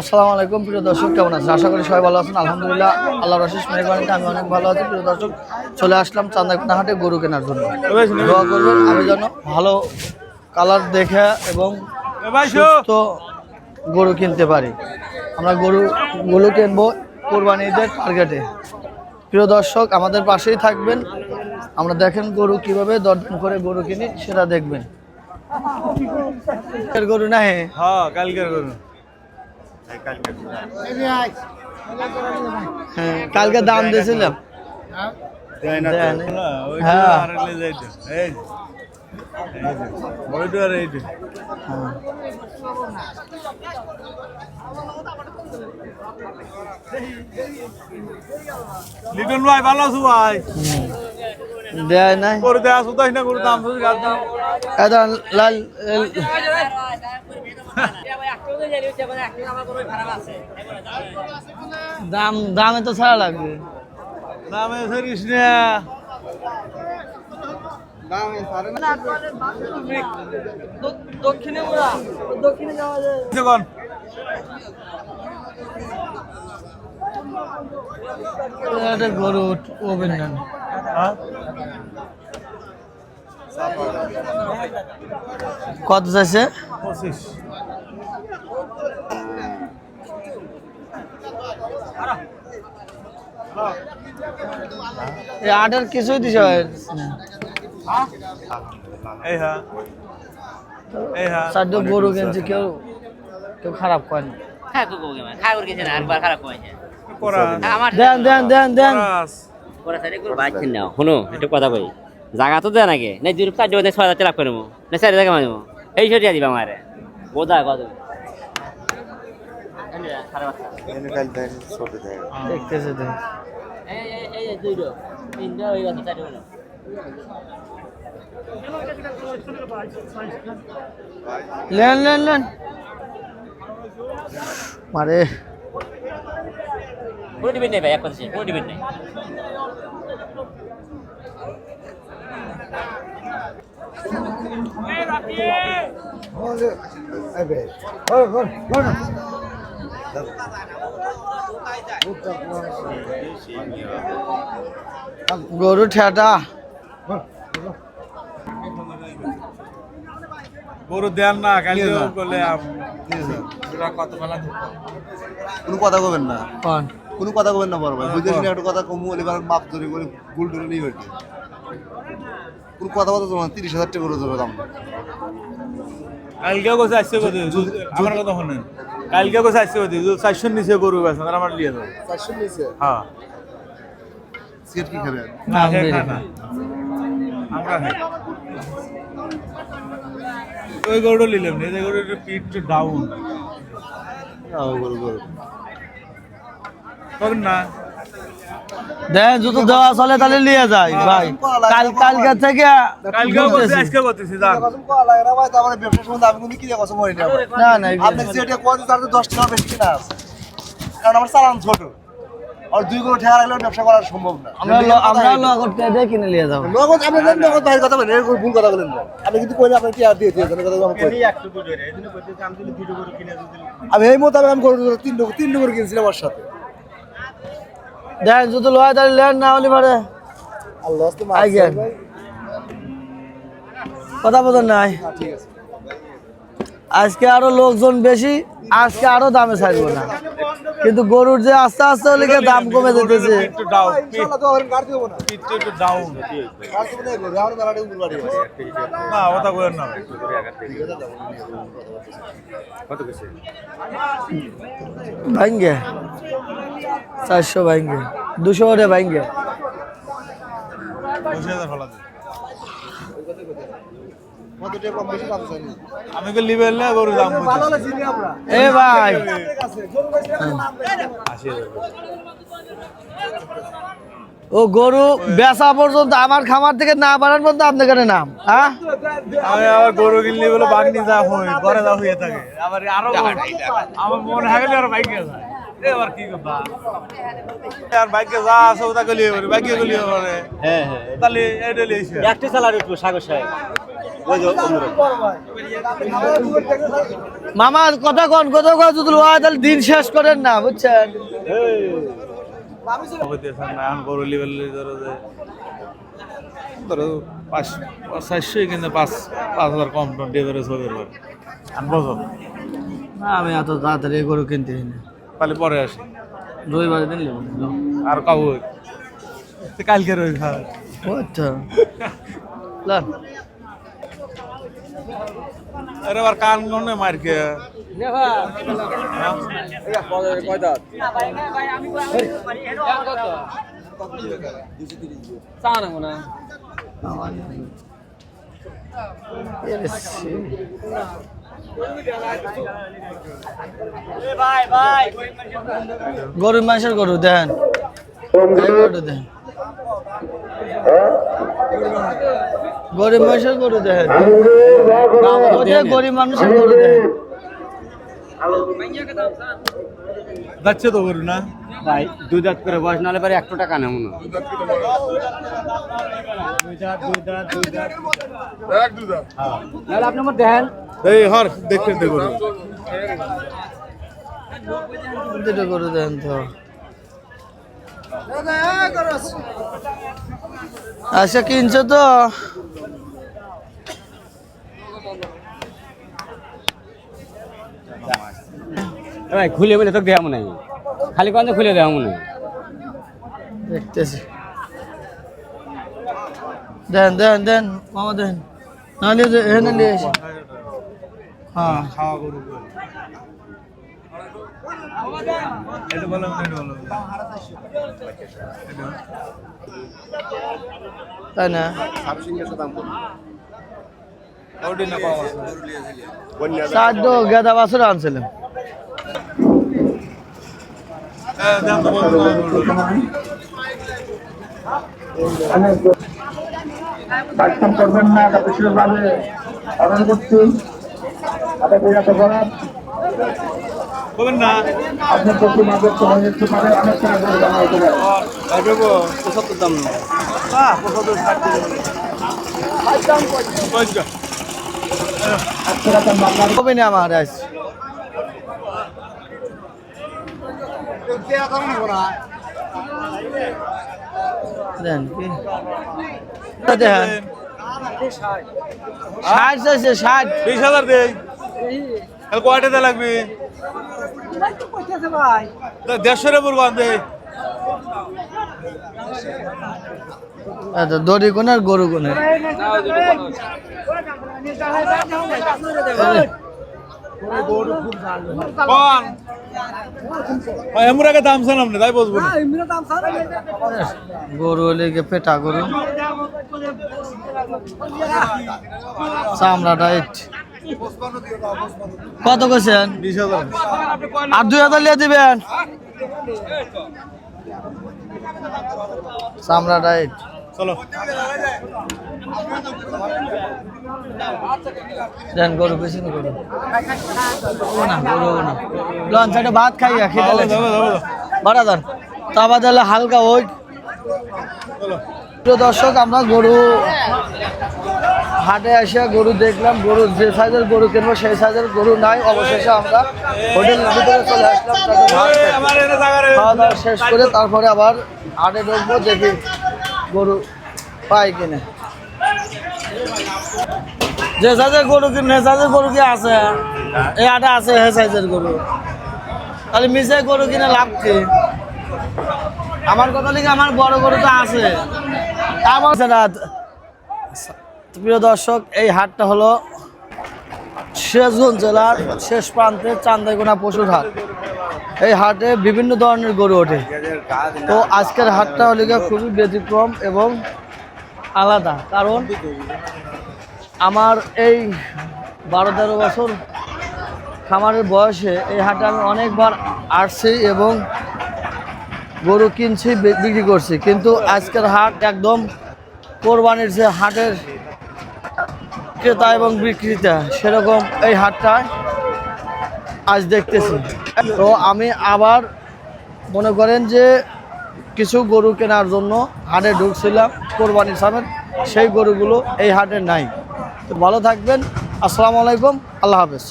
আসসালামু আলাইকুম, প্রিয় দর্শক, কেমন আছেন? আশা করি সবাই ভালো আছেন। আলহামদুলিল্লাহ আল্লাহ রশিস মেহরবানিতে আমি অনেক ভালো আছি, প্রিয় দর্শক। চলে আসলাম চান্দাকুনা হাটে গরু কেনার জন্য। আমি যেন ভালো কালার দেখে এবং সুস্থ গরু কিনতে পারি। আমরা গরু গরু কিনবো কোরবানি ঈদের টার্গেটে। প্রিয় দর্শক, আমাদের পাশেই থাকবেন। আমরা দেখেন গরু কীভাবে দরদাম করে গরু কিনি, সেটা দেখবেন। গরু না হ্যাঁ কালকের করুন হ্যাঁ কালকে দাম দিয়েছিলাম। হ্যাঁ। লিটন ভাই ভালো আছো ভাই? দেয় নাই। করে দেয়া সুদাই না করে দাম লাল দাম দামে তো ছাড়া লাগবে। দামে সরিস না। দক্ষিণে দক্ষিণে যাওয়া যায় একটা গরু অভিনন্দন কত চাইছে? পঁচিশ। আটের কিছুই দিছে না এই হ্যাঁ। হ্যাঁ। চারটে গরু কিনছে কেউ কেউ খারাপ করেনি। করব করে আরেকবার খারাপ কমেছে করা আমার দেন দেন দেন দেন। শুনো একটু কথা কই জায়গা তো দেন আগে। না দুই চার জোনে ছয় হাজার লাভ এই সরিয়া দিবা আমারে। বোধা দেখতেছে লেন লেন লেন। মারে। কোনো ডিবেট নেই ভাই এক কথা শেষ, কোনো ডিবেট নেই। গরু ঠেটা। গরু দেন না কালকে করলে কোনো কথা বলবেন না। কোন কথা কবেন না বড় ভাই। বুঝতেছি না একটা কথা কমু এবার মাপ ধরে করে গুল টুলে নিয়ে হইতে কোনো কথা বলতে তোমার তিরিশ হাজার টাকা করে ধরে দাম। কালকেও কোথায় আসছে কোথায় আমার কথা শোনেন। কালকে কোথায় আসছে কোথায় চারশোর নিচে গরু আমার লিয়ে যাব নিয়েছে হ্যাঁ। সিগারেট কি খাবেন না। আমরা ওই গরুটা নিলাম না এই গরুটা পিঠ ডাউন গরু গরু। কবেন না। দেন যত দেওয়া চলে তাহলে নিয়ে যায় ভাই। কাল কালকে থেকে কালকেও করতে আজকে করতেছি যান। কসম করা লাগে না ভাই তারপরে ব্যবসা সম্বন্ধে আমি কোনো কি দিয়ে কসম করি না ভাই। না না এই আপনি যেটা কোয়াদি তার তো দশ টাকা বেশি কিনা আছে। কারণ আমার চালান ছোট। আর দুই গরু ঠেয়া রাখলে ব্যবসা করা সম্ভব না। আমরা আমরা নগদ পেয়ে কিনে নিয়ে যাব। নগদ আপনি জানেন নগদ বাইরের কথা বলেন এরকম ভুল কথা বলেন না। আপনি কিন্তু কইলে আপনি কি আর দিয়ে কথা আমি কই আমি এই মোতাবেক আমি গরু তিন তিন গরু কিনছিলাম আমার সাথে। দেন যদি লয় তাহলে লেন না হলে পারে। আল্লাহ কথা বোধ নাই। ঠিক আছে। আজকে আরও লোকজন বেশি আজকে আরও দামে ছাড়বো না। কিন্তু গরুর যে আস্তে আস্তে লিখে দাম কমে যেতেছে। ভাঙ্গে। চারশো ভাঙ্গে। দুশো ওরে ভাঙ্গে। হাজার আমি গরু দাম এ ভাই। ও গরু বেচা পর্যন্ত আমার খামার থেকে না বাড়ার পর্যন্ত আপনার কাছে নাম হ্যাঁ? আমি আবার গরু কিনলে বলে বাগনি যা হই ঘরে যা হয়ে থাকে। আবার আরও আমার মনে হয় আর বাইকে যায় আর বাইকে যা আছে ওটা গলিয়ে পারে বাইকে গলিয়ে হ্যাঁ হ্যাঁ। তাহলে এটা লিয়েছে একটু চালার একটু সাগর সাহেব। মামা কথা কন কথা কন যদি হয় তাহলে দিন শেষ করেন না বুঝছেন? ধরো পাঁচ কিন্তু পাঁচ পাঁচ হাজার কম ডেভারেজ হবে আমি এত তাড়াতাড়ি গরু কিনতে না। তাহলে পরে আসি। রবিবারে দিন লেবো আর কাবু কালকে রবি খাওয়া আচ্ছা। আরে আবার কান গনে মার কে। গরু মাসের গরু দেন। গরু? দেন। গরিব মানুষের গরু দেখেন গরিব মানুষের গরু দেখেন যাচ্ছে তো করু না? ভাই দুই দাঁত করে বয়স নাহলে পারে একশো টাকা নেব না। আপনি আমার দেখেন এই হর দেখতে দুটো গরু দেন তো। আচ্ছা কিনছো তো? ভাই খুলে বলে তো দেওয়া মনে হয় খালি কত খুলে দেওয়া মনে হয় দেখতেছি। দেন দেন দেন মামা দেন। নাহলে এখানে নিয়ে এসে হ্যাঁ খাওয়া এটা এটা বললাম তাই না? গেদা আনছিলাম। হ্যাঁ, দাম তো বলতো না, বলতো না। কাজকাম করবেন না করছি। আপনার প্রতি মাঝে সময় দিতে পারে অনেক সময় করে জানা হতে পারে পঁচাত্তর দাম না পঁচাত্তর ষাট পয়সা সেরকম বাংলার কবে না আমার আজ দেন কি? দেখেন ষাট। আছে ষাট। বিশ হাজার দেই। তাহলে কয়টা লাগবে? তা দেড়শো রে বলব আনতে আচ্ছা দড়ি কোন আর গরু কোনের কোন? দাম তাই বসবো গরু হলে পেটা গরু। চামড়াটা কত কইছেন? বিশ আর দুই হাজার লিয়ে দিবেন। চলো। দেন গরু বেশি না গরু। না গরু না। লঞ্চ একটা ভাত খাই খেতে দেন তা বাদে হলে হালকা ওই দর্শক আমরা গরু হাটে আসিয়া গরু দেখলাম গরু যে সাইজের গরু কিনবো সেই সাইজের গরু নাই। অবশেষে আমরা হোটেলের ভিতরে চলে আসলাম খাওয়া দাওয়া শেষ করে তারপরে আবার হাটে ঢুকবো দেখি গরু পাই কিনে। যে সাইজের গরু কিনে সাইজের গরু কি আছে? এই হাটে আছে হে সাইজের গরু। তাহলে মিশে গরু কিনে লাভ কি? আমার কথা লিখে আমার বড় গরু তো আছে। আমার রাত প্রিয় দর্শক, এই হাটটা হলো সিরাজগঞ্জ জেলার শেষ প্রান্তে চান্দাইগোনা পশুর হাট। এই হাটে বিভিন্ন ধরনের গরু ওঠে। তো আজকের হাটটা হলে খুবই ব্যতিক্রম এবং আলাদা। কারণ আমার এই বারো তেরো বছর খামারের বয়সে এই হাটে আমি অনেকবার আসছি এবং গরু কিনছি বিক্রি করছি। কিন্তু আজকের হাট একদম কোরবানির যে হাটের ক্রেতা এবং বিক্রেতা, সেরকম এই হাটটায় আজ দেখতেছি। তো আমি আবার মনে করেন যে কিছু গরু কেনার জন্য হাটে ঢুকছিলাম কোরবানি সামের, সেই গরুগুলো এই হাটে নাই। তো ভালো থাকবেন, আসসালামু আলাইকুম, আল্লাহ হাফেজ।